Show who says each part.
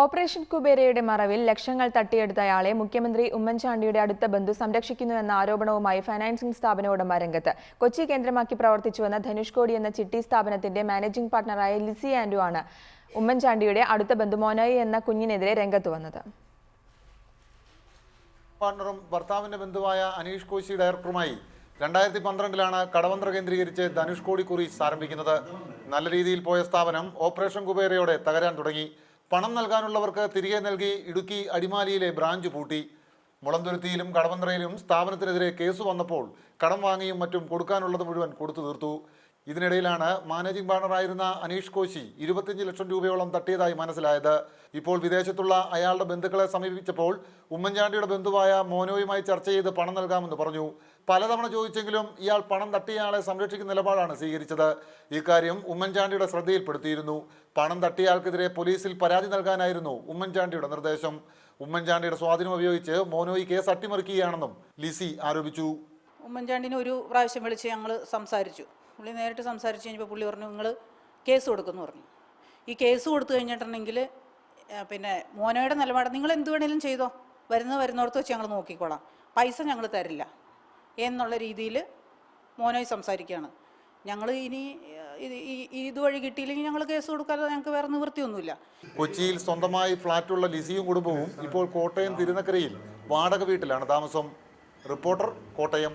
Speaker 1: Operation കുബേരയുടെ മറവിൽ ലക്ഷങ്ങൾ തട്ടിയെടുത്തയാളെ മുഖ്യമന്ത്രി ഉമ്മൻചാണ്ടിയുടെ അടുത്ത ബന്ധു സംരക്ഷിക്കുന്നുവെന്ന ആരോപണവുമായി ഫൈനാൻസിംഗ് സ്ഥാപന ഉടമ രംഗത്ത്. കൊച്ചി കേന്ദ്രമാക്കി പ്രവർത്തിച്ചുവന്ന ധനുഷ്കോടി എന്ന ചിട്ടി സ്ഥാപനത്തിന്റെ മാനേജിംഗ് പാർട്ണറായ ലിസി ആൻഡു ആണ് ഉമ്മൻചാണ്ടിയുടെ അടുത്ത ബന്ധു മോനോയി എന്ന കുഞ്ഞിനെതിരെ രംഗത്ത് വന്നത്.
Speaker 2: പാർട്ണറും ഭർത്താവിന്റെ ബന്ധുവായ അനീഷ് കോശി ഡയറക്ടറുമായി രണ്ടായിരത്തി പന്ത്രണ്ടിലാണ് കടവന്ത്ര കേന്ദ്രീകരിച്ച് ധനുഷ് കോടി കുറീസ് ആരംഭിക്കുന്നത്. നല്ല രീതിയിൽ പോയ സ്ഥാപനം ഓപ്പറേഷൻ കുബേരയോടെ തകരാൻ തുടങ്ങി. പണം നൽകാനുള്ളവർക്ക് തിരികെ നൽകി ഇടുക്കി അടിമാലിയിലെ ബ്രാഞ്ച് പൂട്ടി. മുളന്തുരുത്തിയിലും കടവന്ത്രയിലും സ്ഥാപനത്തിനെതിരെ കേസ് വന്നപ്പോൾ കടം വാങ്ങിയും മറ്റും കൊടുക്കാനുള്ളത് മുഴുവൻ കൊടുത്തു തീർത്തു. ഇതിനിടയിലാണ് മാനേജിംഗ് പാർട്ണറായിരുന്ന അനീഷ് കോശി ഇരുപത്തിയഞ്ച് ലക്ഷം രൂപയോളം തട്ടിയതായി മനസ്സിലായത്. ഇപ്പോൾ വിദേശത്തുള്ള അയാളുടെ ബന്ധുക്കളെ സമീപിച്ചപ്പോൾ ഉമ്മൻചാണ്ടിയുടെ ബന്ധുവായ മോനോയുമായി ചർച്ച ചെയ്ത് പണം നൽകാമെന്ന് പറഞ്ഞു. പലതവണ ചോദിച്ചെങ്കിലും ഇയാൾ പണം തട്ടിയയാളെ സംരക്ഷിക്കുന്ന നിലപാടാണ് സ്വീകരിച്ചത്. ഇക്കാര്യം ഉമ്മൻചാണ്ടിയുടെ ശ്രദ്ധയിൽപ്പെടുത്തിയിരുന്നു. പണം തട്ടിയയാൾക്കെതിരെ പോലീസിൽ പരാതി നൽകാനായിരുന്നു ഉമ്മൻചാണ്ടിയുടെ നിർദ്ദേശം. ഉമ്മൻചാണ്ടിയുടെ സ്വാധീനം ഉപയോഗിച്ച് മോനോയി കേസ് അട്ടിമറിക്കുകയാണെന്നും ലിസി ആരോപിച്ചു.
Speaker 3: ഉമ്മൻചാണ്ടിനെ ഒരു പ്രാവശ്യം വിളിച്ച് ഞങ്ങൾ സംസാരിച്ചു. പുള്ളി നേരിട്ട് സംസാരിച്ച് കഴിഞ്ഞപ്പോൾ പുള്ളി പറഞ്ഞു നിങ്ങൾ കേസ് കൊടുക്കുമെന്ന് പറഞ്ഞു. ഈ കേസ് കൊടുത്തു കഴിഞ്ഞിട്ടുണ്ടെങ്കിൽ പിന്നെ മോനോയുടെ നിലപാട് നിങ്ങൾ എന്ത് വേണേലും ചെയ്തോ വരുന്നത് വരുന്നിടത്ത് വെച്ച് ഞങ്ങൾ നോക്കിക്കോളാം. പൈസ ഞങ്ങൾ തരില്ല എന്നുള്ള രീതിയിൽ മോനോയി സംസാരിക്കുകയാണ്. ഞങ്ങൾ ഇനി ഇതുവഴി കിട്ടിയില്ലെങ്കിൽ ഞങ്ങൾ കേസ് കൊടുക്കാതെ ഞങ്ങൾക്ക് വേറെ നിവൃത്തിയൊന്നുമില്ല.
Speaker 2: കൊച്ചിയിൽ സ്വന്തമായി ഫ്ളാറ്റുള്ള ലിസിയും കുടുംബവും ഇപ്പോൾ കോട്ടയം തിരുനക്കരയിൽ വാടക വീട്ടിലാണ്. താമസം റിപ്പോർട്ടർ കോട്ടയം.